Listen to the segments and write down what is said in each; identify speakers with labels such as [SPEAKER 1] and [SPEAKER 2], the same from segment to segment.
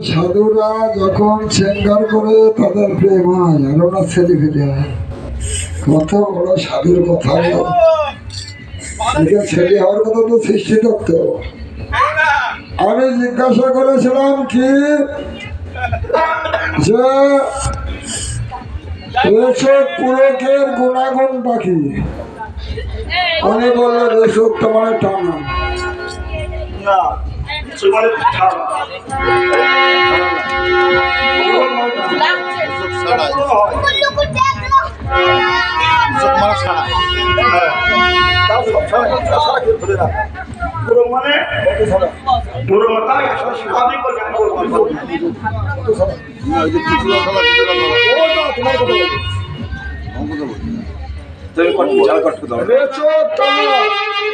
[SPEAKER 1] সাধুরা যখন সেঙ্গার করে তাদের প্রেম হয়, আর ওরা ছেলে ফেলে কত বড় সাধুর কথা। ছেলে হওয়ার কথা তো সৃষ্টি তত্ত্ব আমি জিজ্ঞাসা করেছিলাম কি, যে রেশক পুরকের গুণাগুণটা কি? উনি বলল রেশক তোমার টানা।
[SPEAKER 2] না সেখানে ছাড়া পুরো মানে পুরো মাথা স্বাভাবিক করে তুমি কত ঝাল কষ্ট দাও।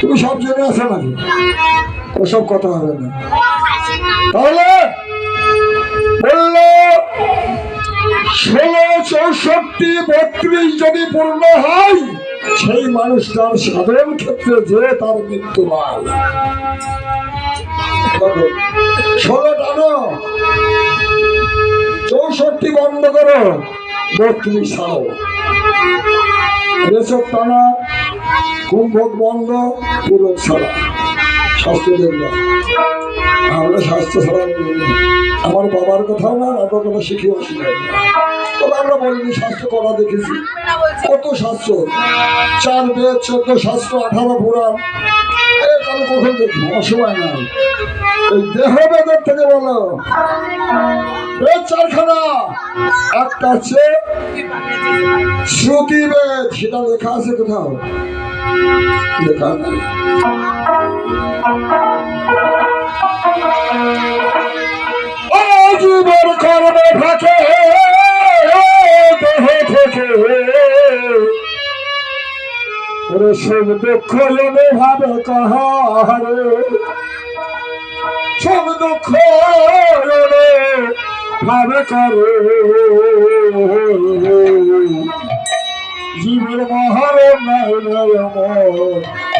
[SPEAKER 1] তুমি সব জেনে আছো নাকি? ওসব কথা হবে না। তাহলে বলল, ষোলো চৌষট্টি বত্রিশ যদি পূর্ণ হয়, সেই মানুষটার সাধারণ ক্ষেত্রে যে তার মৃত্যু হয়। ষোলো টানো, চৌষট্টি বন্ধ করো, বত্রিশ রেশক টানা কুম্ভক বন্ধ পুরো ছাড়া স্বাস্থ্য আমরা স্বাস্থ্য ছাড়া না। আমার বাবার কথাও না, আমার কথা শিখেও আসি না তবে আমরা বলিনি স্বাস্থ্য করা দেখেছি। কত শাস্ত্র? চার বেদ, চোদ্দ শাস্ত্র, আঠারো পুরাণ। অসময় এই দেহ থেকে শ্রুতি বেদ সেটা লেখা আছে কোথাও। ও জীবন কর্মে ফাঁকে দেহ থেকে সুখ দুঃখ এনে ভাবে কাহারে সুখ দুঃখ এনে ভাবে করে জীবের মহার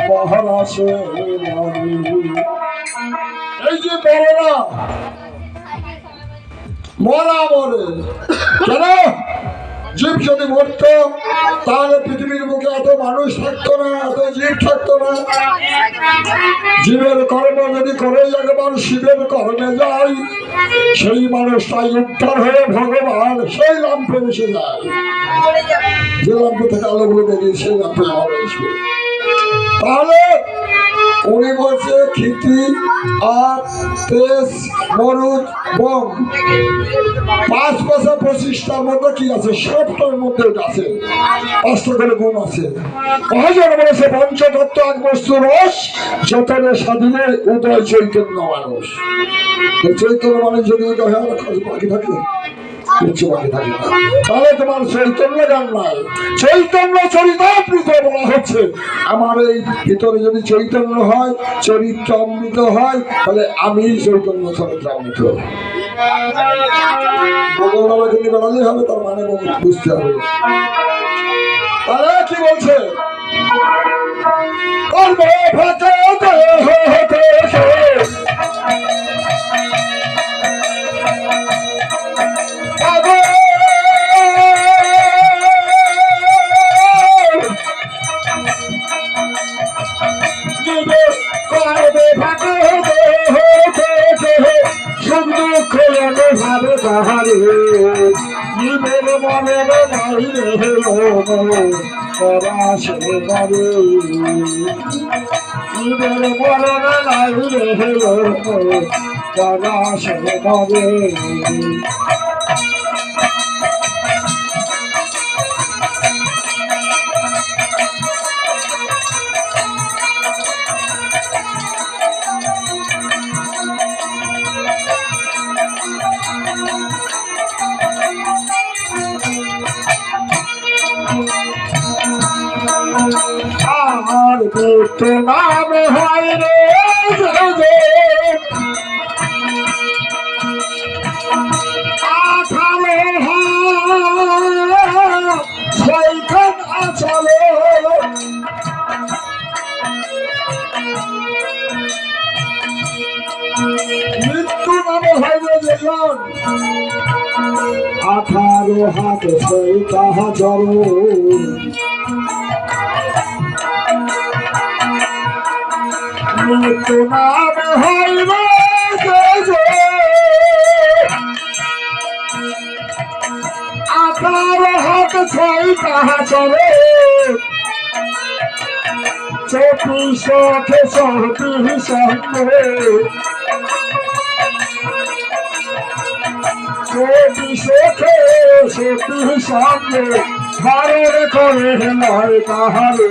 [SPEAKER 1] মহারাসে এই যে বড়রা মরা মরে। কেন? জীব যদি মরত, তাহলে পৃথিবীর বুকে এত মানুষ থাকতো না, এত জীব থাকতো না। জীবের কর্ম যদি করে, একবার শিবের কর্মে যায়, সেই মানুষটাই উদ্ধার হয়ে ভগবান সেই লাম্পে এসে যায়। যে লাম্প থেকে আলোগুলো বেরিয়ে সেই লাম্পে আসবে। তাহলে উনি বলছে, খিতি আর তেজ পাঁচ বছর পঁচিশটার মধ্যে কি আছে? সবটার মধ্যে আছে। পাঁচটা গুণ আছে। মহাজন বলেছে, পঞ্চতত্ত্ব এক বস্তু রস, যতনে স্বাধীনে উদয় চৈতন্য মানুষ। চৈতন্য মানুষ যদি উদয় হয় বাকি থাকে? কিচ্ছু বাকি থাকে না। তাহলে তোমার চৈতন্য গান নাই। চৈতন্য চরিতামৃত হচ্ছে। আমার এই ভিতরে যদি চৈতন্য হয়, চরিত্র অমৃত হয়, তাহলে আমি চৈতন্য চরিত্রামৃত ভগবানকে নিয়ে বেড়ালেই হবে, তার মানে বুঝতে হবে। তাহলে কি বলছে? ভাবে তাহারে। জীবের মনের নাই রে পরাশে করে জীবের মনের নাই রে পরাশে নাম হয় রে মৃত্যু নামে হইবে যেজন আঠারো হাত সেই তাহা নামে হইবে আঠারো হাত ছয় তাহা চলে চব্বিশ চব্বিশে চব্বিশ ভারত করে নয় তাহারে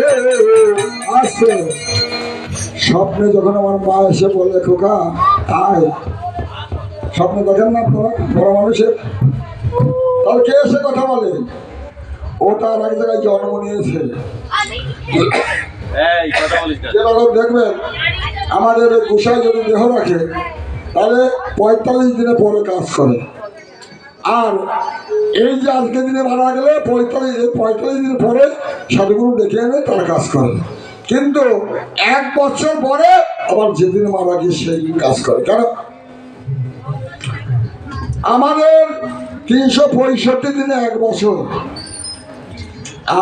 [SPEAKER 1] স্বপ্নে যখন আমার মা এসে বলে খোকা আয়। স্বপ্নে দেখেন না আপনারা? বড় মানুষের? তাহলে কে এসে কথা বলে? ও তার এক জায়গায় জন্ম নিয়েছে। যেরকম দেখবেন আমাদের এই যদি দেহ রাখে তাহলে পঁয়তাল্লিশ দিনে পরে কাজ করে। আর এই যে আজকে দিনে মারা গেলে পঁয়তাল্লিশ পঁয়তাল্লিশ দিন পরে সাধুগুরু ডেকে এনে তারা কাজ করে। কিন্তু এক বছর পরে আবার যেদিন মারা গিয়ে সেই কাজ করে। কেন আমাদের তিনশো পঁয়ষট্টি দিনে এক বছর।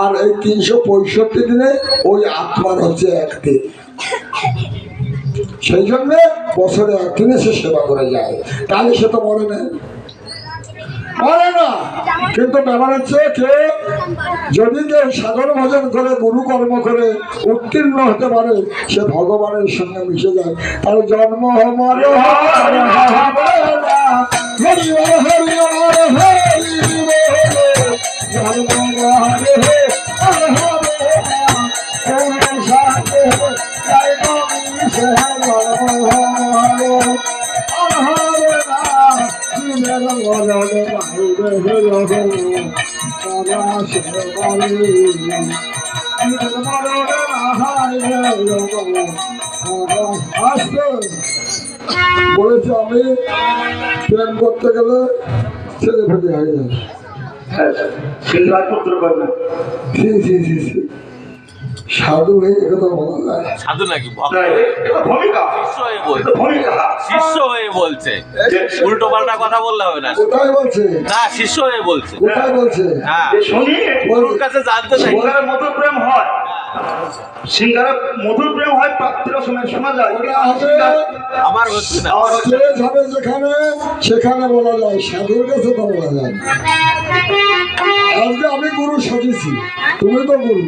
[SPEAKER 1] আর এই তিনশো পঁয়ষট্টি দিনে ওই আত্মার হচ্ছে একদিন। সেই জন্য বছরে একদিনে সে সেবা করে যায়। তাহলে সে তো মরে না মরে না কিন্তু ব্যাপার হচ্ছে কে যদি কেউ সাগর ভজন করে গুরু কর্ম করে উত্তীর্ণ হতে পারে সে ভগবানের সঙ্গে মিশে যায় তার জন্ম মরে হরি। হরি হরি হরি বলেছে আমি প্রেম করতে গেলে ছেলে ফেলে হয়ে যায়
[SPEAKER 2] সিলভার পুত্র কন্যা।
[SPEAKER 1] ছি ছি ছি ছি সাধু হয়ে একথা বলা যায়।
[SPEAKER 3] সাধু নাকি?
[SPEAKER 2] ভূমিকা।
[SPEAKER 3] শিষ্য হয়ে বলছে।
[SPEAKER 2] ভূমিকা।
[SPEAKER 3] শিষ্য হয়ে বলছে। উল্টো পাল্টা কথা বললে হবে না।
[SPEAKER 1] কোথায় বলছে?
[SPEAKER 3] না শিষ্য হয়ে বলছে।
[SPEAKER 1] কোথায় বলছে?
[SPEAKER 3] হ্যাঁ
[SPEAKER 2] শুনি।
[SPEAKER 3] গুরুর কাছে জানতে চাই।
[SPEAKER 2] মতো প্রেম হয়। মধুর প্রেম হয় প্রাপ্তির সময় শোনা যায়।
[SPEAKER 3] আমার হচ্ছে না।
[SPEAKER 1] যেখানে সেখানে বলা যায় সাধুর কাছে তো বলা যায়। আজকে আমি গুরু সাজিয়েছি তুমি তো গুরু।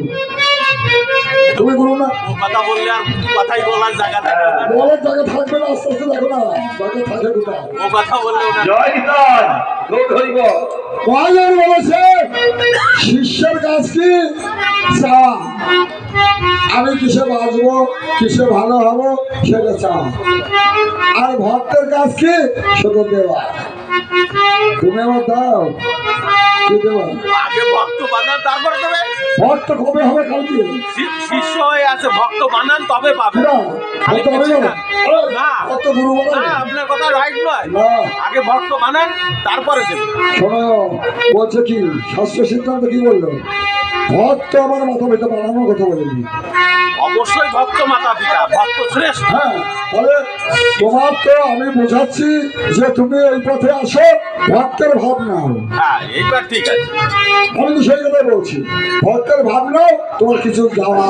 [SPEAKER 1] তুমি গুরু না।
[SPEAKER 3] কথা বললে আর কথাই বলার জায়গা থাকে না।
[SPEAKER 1] বলার জায়গা থাকবে না আস্তে আস্তে দেখো না। জায়গা থাকে কোথায়
[SPEAKER 3] ও কথা বললে
[SPEAKER 2] জয় হরিব
[SPEAKER 1] মহাজন বলেছে শিষ্যের কাজ কি? চাওয়া আমি কিসে বাঁচবো কিসে ভালো হব সেটা চাওয়া আর ভক্তের কাজ কি? শুধু দেওয়া। তুমি আমার দাও।
[SPEAKER 3] আগে ভক্ত তারপরে
[SPEAKER 1] ভক্ত কবে হবে কালকে?
[SPEAKER 3] শিষ্য হয়ে আছে ভক্ত বানান তবে পাবে। খালি
[SPEAKER 1] না
[SPEAKER 3] আপনার কথা রাইট নয়। আগে ভক্ত বানান তারপরে দেবে।
[SPEAKER 1] শোনো বলছে কি শাস্ত্র সিদ্ধান্ত কি বলল? ভক্ত আমার মাথা পিতা বানানোর কথা
[SPEAKER 3] অবশ্যই ভক্ত মাতা পিতা ভক্ত শ্রেষ্ঠ।
[SPEAKER 1] হ্যাঁ তাহলে তোমার তো আমি বোঝাচ্ছি যে তুমি এই পথে আসো ভক্তের ভাব নাও
[SPEAKER 3] হ্যাঁ এইবার ঠিক আছে।
[SPEAKER 1] আমি তো সেই কথা বলছি। ভক্তের ভাব নাও তোমার কিছু যাওয়া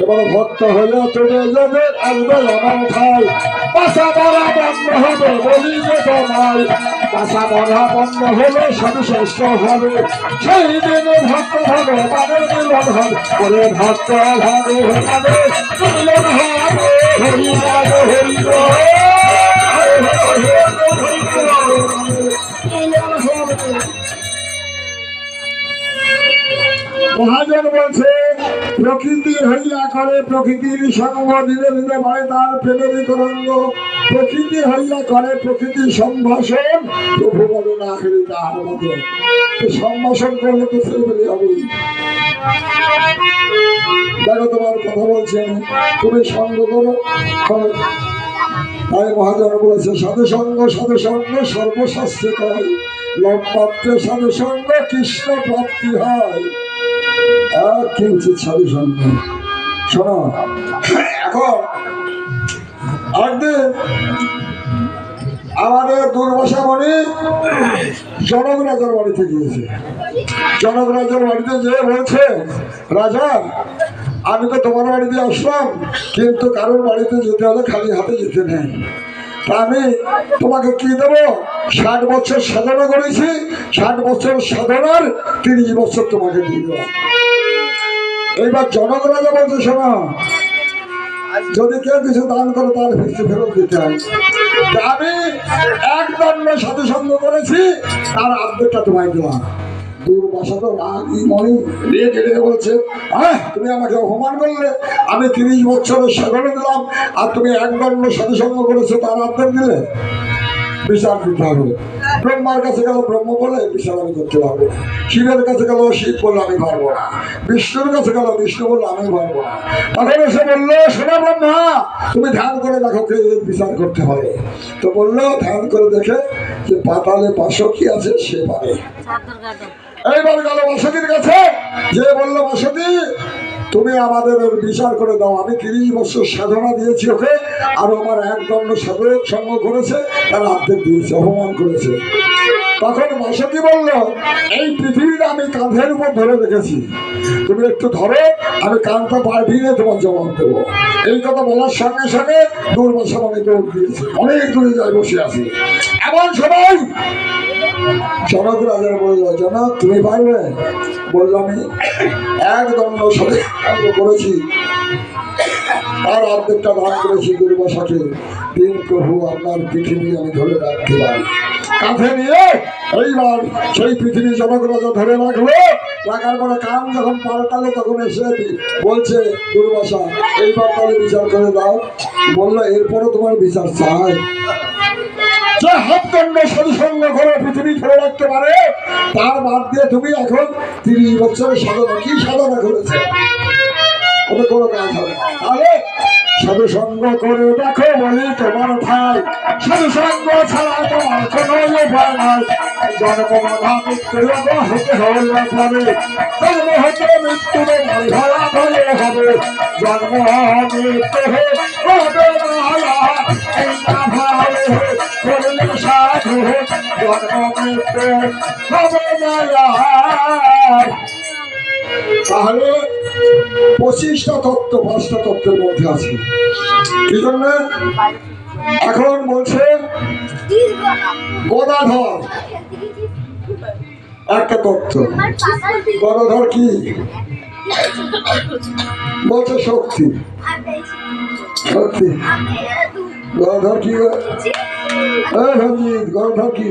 [SPEAKER 1] এবার ভক্ত হলে চলে যাবে আসবে আমার ঠাই পাশা মরা বন্ধ হবে বলি যে তোমায়। পাশা মরা বন্ধ হলে সাধু শ্রেষ্ঠ হবে। সেই দিনে ভক্ত হবে, তাদের মিলন হবে। ওরে ভক্ত হবে হবে মিলন হবে। হরি রাজ হরি মহাজন বলছে প্রকৃতি হইয়া করে প্রকৃতির সঙ্গ দিলে দিলে ভাই তার প্রেমের তরঙ্গ। প্রকৃতি হইয়া করে প্রকৃতির সম্ভাষণ, প্রভু বলে না খেলে তাহার মতো। সম্ভাষণ করলে তো ছেলেমেলে হবে দেখো তোমার কথা বলছি, তুমি সঙ্গ করো। তাই মহাজন বলেছে, সাধু সঙ্গ সাধু সঙ্গ, সর্বশাস্ত্রে কয়, লম্বাত্রে সাধু সঙ্গ, কৃষ্ণ প্রাপ্তি হয়। শোনো, এখন আমাদের জনক রাজার বাড়িতে গিয়েছে। জনক রাজার বাড়িতে রাজা, আমি তো তোমার বাড়িতে আসলাম, কিন্তু কারোর বাড়িতে যেতে হলে খালি হাতে যেতে নেই। আমি তোমাকে কি দেবো? ষাট বছর সাধনা করেছি, ষাট বছর সাধনার তিরিশ বছর তোমাকে দিয়ে দেবো। এইবার জনক রাজা বলছে, শোনো, যদি কেউ কিছু দান করে তার ফিরতে ফেরত দিতে হয়। আমি এক দণ্ড সাধু সঙ্গ করেছি, তার আর্ধেকটা তোমায় করলে। আমি তিরিশ বছরের সাধনা দিলাম, আর তুমি এক দণ্ড সাধু সঙ্গ করেছ, তার আর্ধেক দিলে? বিচার দিতে হবে। ব্রহ্মার কাছে গেল ব্রহ্ম বলে বিচার আমি করতে পারব না। শিবের কাছে গেল শিব বললে আমি পারব না। বিষ্ণুর কাছে গেল বিষ্ণু বললে আমি পারব না। তখন এসে বলল শোনা ব্রহ্মা তুমি ধ্যান করে দেখো কে বিচার করতে হবে তো বলল ধ্যান করে দেখে যে পাতালে পাশো কি আছে সে পারে। এইবার গেল বাসতির কাছে। যে বলল বাসতি তুমি আমাদের বিচার করে দাও। আমি তিরিশ বছর সাধনা দিয়েছি ওকে, আর আমার এক দণ্ড সাধক সঙ্গ করেছে, তার অর্ধেক দিয়েছে, অপমান করেছে। তখন বাসতি বলল, এই পৃথিবীটা আমি কাঁধের উপর ধরে রেখেছি। তুমি একটু ধরো, আমি কানটা পাল্টিয়ে তোমার জবাব দেবো। এই কথা বলার সঙ্গে সঙ্গে দুর্বাসা মানে দৌড় দিয়েছে। অনেক দূরে যায় বসে আছি। এমন সবাই জনক রাজার বলল, জনক, তুমি পারবে? বলল, আমি এক দণ্ড করেছি। তার অর্ধেকটা দান করেছি দুর্বাসাকে তিন প্রভু, আপনার পৃথিবী আমি ধরে রাখতে পারি কাঁধে নিয়ে এইবার সেই পৃথিবী জনক রাজা ধরে রাখল। রাখার পরে কান যখন পাল্টালো, তখন এসে বলছে দুর্বাসা এইবার তাহলে বিচার করে দাও। বলল, এরপরও তোমার বিচার চাই। যে হাতদণ্ড সরিসঙ্গ করে পৃথিবী ধরে রাখতে পারে, তার বাদ দিয়ে তুমি এখন তিরিশ বছরের সাধনা, কি সাধনা করেছে? ওটা কোনো কাজ হবে না। তাহলে সাধু সঙ্গ করে দেখো বলি তোমার ভাই। সাধু সঙ্গ ছাড়া তোমার কোনো উপায় নাই। জন্ম বাধা, মৃত্যু হতে হলে হবে। জন্ম হতে মৃত্যু ধরা ধরে হবে। জন্ম মৃত্যু হবে না ভাবে তাহলে পঁচিশটা তত্ত্ব, পাঁচটা তত্ত্বের মধ্যে আছে। কি জন্য? এখন বলছে গদাধর। একটা তত্ত্ব। গদাধর কি? বলছে শক্তি। শক্তি। গদাধর কি এই রঞ্জিত কি?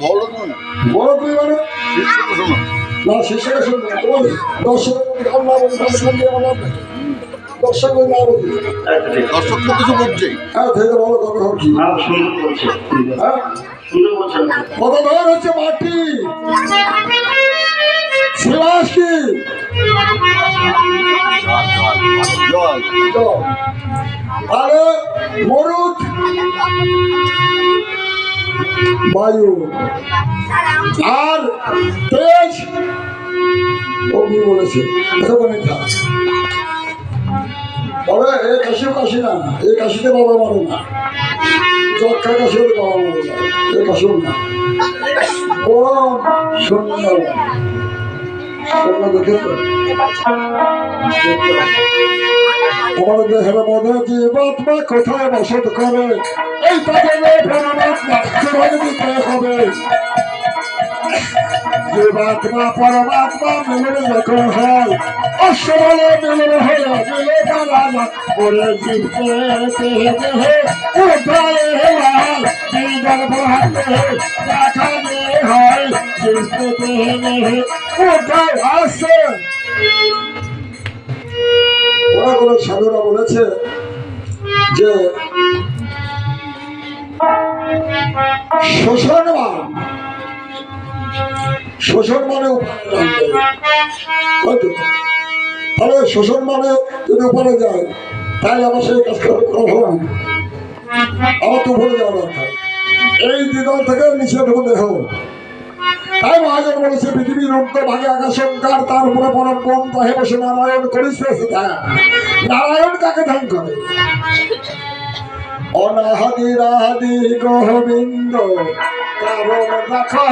[SPEAKER 3] বলো তুমি
[SPEAKER 1] বড় তুই মানে না। শেষে শুনবে তোমার দর্শকের গান না বলি তাহলে শুনতে আমার লাভ নেই দর্শক না বলি
[SPEAKER 2] আচ্ছা।
[SPEAKER 3] দর্শক তো কিছু বুঝছেই
[SPEAKER 1] হ্যাঁ থেকে বলো গদাধর কি?
[SPEAKER 2] হ্যাঁ, বলছেন
[SPEAKER 1] গদাধর হচ্ছে মাটি। শিলাস কি? মরুদ, বায়ু। আর তেজ, অগ্নি বলেছে। থাক তবে এ কাশিও কাশি না এই কাশিতে বাবা মারে না। যক্ষা কাশি হলে বাবা মারে না, এ কাশিও না। আমার দেহের মধ্যে জীবাত্মা কোথায় বসত করে? এই তাদের পরমাত্মা জীবন দিতে হবে। জীবাত্মা পরমাত্মা মিলন যখন হয় অশ্বলে মিলন হয়ে মিলে পারা না ওরে ওরা কোনো সাধুরা বলেছে যে শোষণ শোষণ মানে তাহলে শোষণ মানে যদি উপরে যায় তাই আমার সেই কাজ করা ভালো না। আমার তো উপরে যাওয়া দরকার। এই দ্বিদল থেকে নিচে ঢুকে দেখো। তাই মহাজন বলেছে, পৃথিবীর অন্ত ভাগে আকাশঙ্কার তার উপরে পরম কম তাহে বসে নারায়ণ করিছে নারায়ণ কাকে ধ্যান করে? অনাহাদি রাহাদি গোবিন্দ, কারণ দেখো।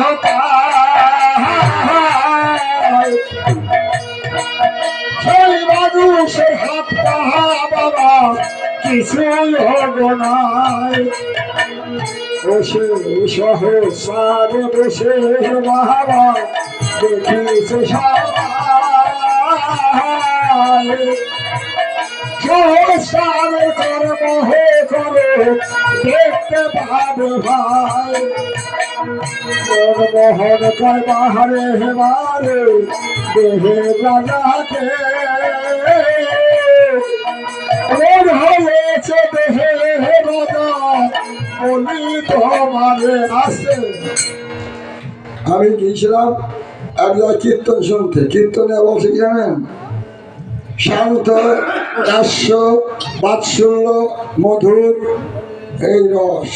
[SPEAKER 1] সেই মানুষের হাত পাহা বাবা। কিছুই হব নাই? বসে সহসারে বসে বাবা, দেখিছে সহসারে কর্ম হে করো দেখতে পাবে দেহে রাজাকে ওর হয়েছে দেহে আসে আমি গিয়েছিলাম একজন কীর্তন শুনতে। কীর্তনে বলছে কি জানেন? শান্ত হাস্য বাৎসল্য, মধুর এই রস।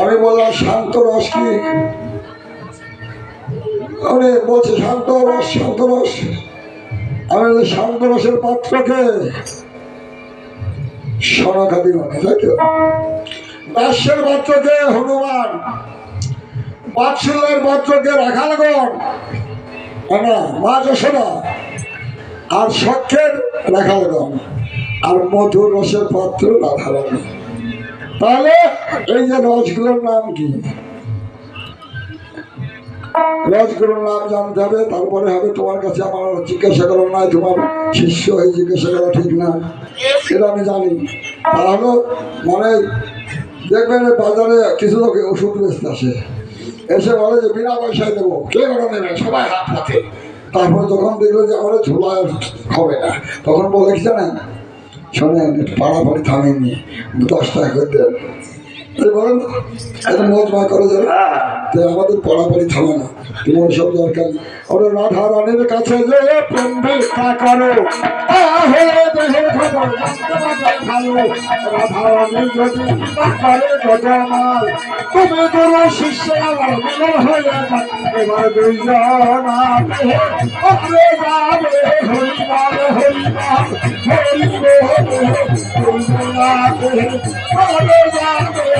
[SPEAKER 1] আমি বললাম, শান্ত রস কি? বলছে, শান্ত রস শান্ত রস। আমি বললাম, শান্ত রসের পাত্রকে। সনাকাদি মানে তাই তো? দাস্যের পাত্রকে হনুমান বাৎসল্যের পাত্রকে রাখালগণ না মা যশোদা আর সখ্যের রাখালগণ আর মধুর রসের পাত্র রাধারানী। তাহলে এই যে রসগুলোর নাম কি? তারপরে হবে তোমার কাছে আমার জিজ্ঞাসা করা নয় তোমার শিষ্য হয়ে জিজ্ঞাসা করা ঠিক না। এটা আমি জানি। তাহলে মানে দেখবেন বাজারে কিছু লোক ওষুধ বেচতে আসে। এসে বলে যে, বিনা পয়সায় দেবো। কে করে নেবে সবাই হাত হাতে। তারপর যখন দেখল যে আমার ঝোলা হবে না। তখন বলে, কি জানেন? শোনেন পাড়াপাড়ি থামিয়ে নিয়ে দশ টাকা করে দেন। বলেন এত মত মা যাবে
[SPEAKER 2] হ্যাঁ
[SPEAKER 1] তো আমাদের পড়াপড়ি থামে না তোমার সব দরকার নেই। রাধা রানীর কাছে যে প্রেম ভিক্ষা করো তাহলে দেহের খবর ভালো রাধা রানী যদি করে গজমাল তুমি গুরু শিষ্য আমার মিলন হয়ে এবার দুইজন আপনি যাবে হরিবার হরিবার হরিবে হরিবে যাবে